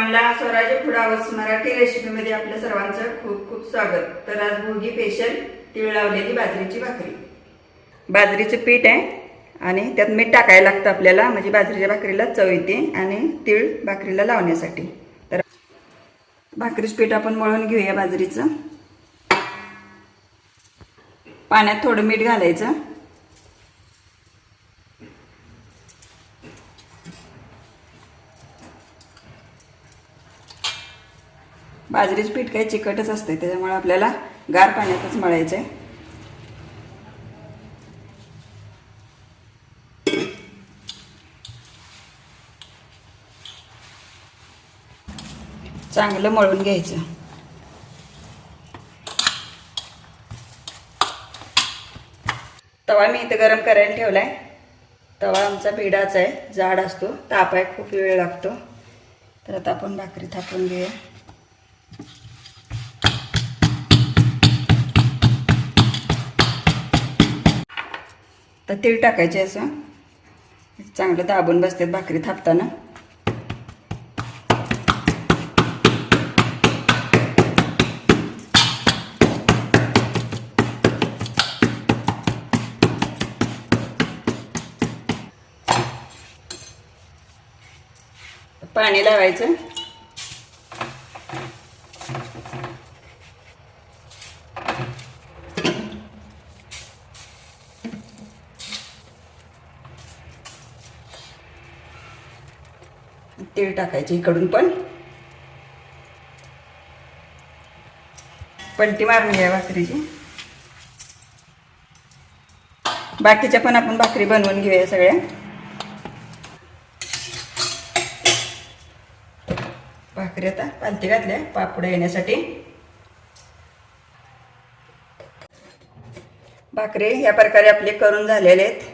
सर्वांना स्वराज्य फुडावस मराठी रेसिपीमध्ये आपल्या सर्वांचं खूप खूप स्वागत. तर आज भोगी स्पेशल तीळ लावलेली बाजरीची भाकरी. बाजरीचं पीठ आहे आणि त्यात मीठ टाकायला लागतं आपल्याला म्हणजे बाजरीच्या भाकरीला चव येते आणि तीळ भाकरीला लावण्यासाठी. तर भाकरीचं पीठ आपण मळून घेऊया बाजरीचं. पाण्यात थोडं मीठ घालायचं. बाजरीचं पीठ काही चिकटच असते त्याच्यामुळे आपल्याला गार पाण्यातच मळायचं आहे चांगलं मळून घ्यायचं. तवा मी इथं गरम करायला ठेवला आहे तवा आमचा पिडाचा आहे जाड असतो तापाय खूप वेळ लागतो. तर आता आपण भाकरी थापून घेऊया. तर तीळ टाकायचे असं. चांगलं दाबून बसतात भाकरी थापताना. पाणी लावायचं. तेल टाकायचे इकडून पण. पलटी मारून घ्या भाकरीची. बाकीच्या पण आपण भाकरी बनवून घेऊया सगळ्या. भाकरी आता पालती घातल्या पापड येण्यासाठी. भाकरी या प्रकारे आपले करून झालेले आहेत.